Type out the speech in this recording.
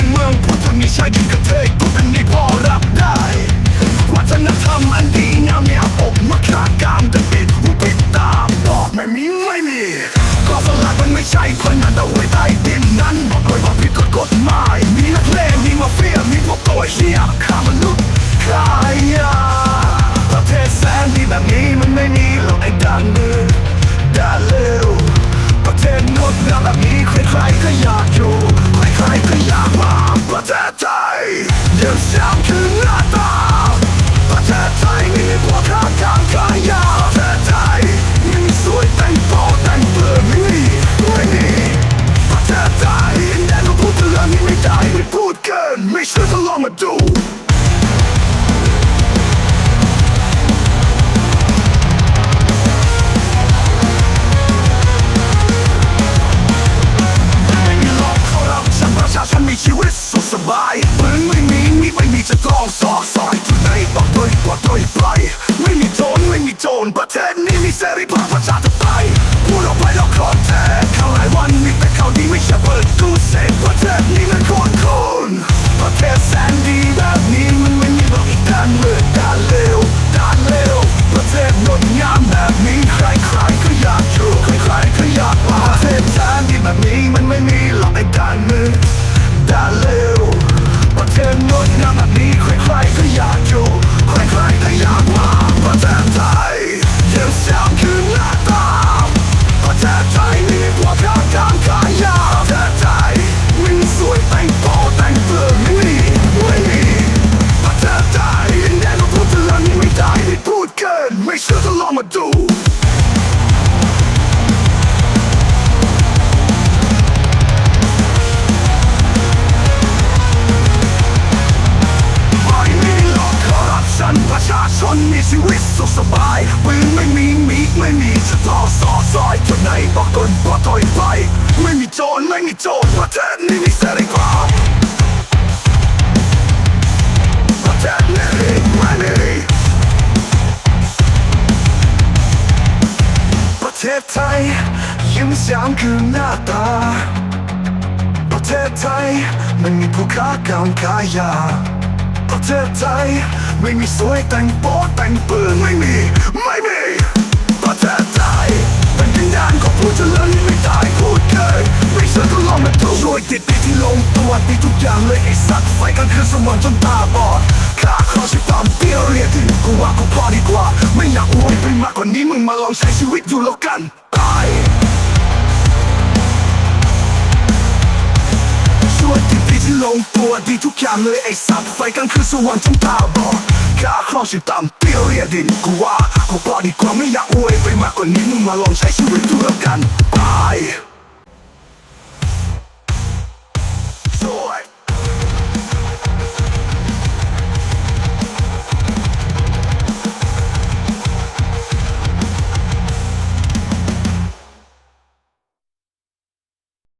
็นเมืองผู้ทำมีชายกินกระเทยกูเป็นนี่พอรับได้วัฒนธรรมอันดีงามเนี่ยอกมาขากามแต่ปิดหูปิดตาบอกไม่มีไม่มีก็สลักมันไม่ใช่คนนั้นเอาไว้ใต้ดินนั้นบอกเลยว่าผิดกฎกฎหมายมีนักเลงมีมาเฟียมีพวกตัวเฮียข้ามนุษย์ขายาประเทศแสนดีแบบนี้มันไม่มีหรอกไอ้ดันมือด่าเร็วประเทศงดงามแบบนี้ใครๆก็อยากอยู่ ใครก็อยากมาประเทศไทยยังเสียงคือหน้าตาประเทศไทยมีพวกข้าทางกายาประเทศไทยยังสวยแต่งโตแต่งเปลือยม่มีไม่มีประเทศไทยแน่นอนพูดเรื่องนี้ไม่ได้ไม่พูดเกินไม่เชื่อก็ลองมาดู ไม่ ไม่มีจะต่อสอซอยจุดไหนบอกตนบอถอยไป ไม่มีโจรไม่มีโจรประเทศนี้มีเสรีภาพประเทศนี้ไม่มีประเทศไทยยิ้มแย้มคือหน้าตา ประเทศไทยไม่มีผู้ค้ากางกายาประเทศไทยไม่มีสวยแต่งโป๊แต่งเปลืองไม่มี ไม่มี ประเทศไทยเป็นดินแดนของผู้เจริญไม่ได้พูดเกินไม่เชื่อก็ลองมาดูช่วยติดดีที่ลงตัวดีทุกอย่างเลยไอ้สัตว์ไฟกันคือสมองจนตาบอดข้าขอชิตามเตี้ยเรียดีกูว่ากูพอดีกว่า ไม่หนักอวยเป็นมากกว่านี้มึงมาลองใช้ชีวิตอยู่แล้วกัน ที่ลงตัวดีทุกอย่างเลยไอ้สัตว์ไฟกันคือสวรรค์จนตาบอดข้าคลองชื่อตามเปรี้ยวเรียดินกูว่ากูพอดีกว่าไม่อยากอวยไปมากกว่านี้มึงมาลองใช้ชีวิตดูแล้วกัน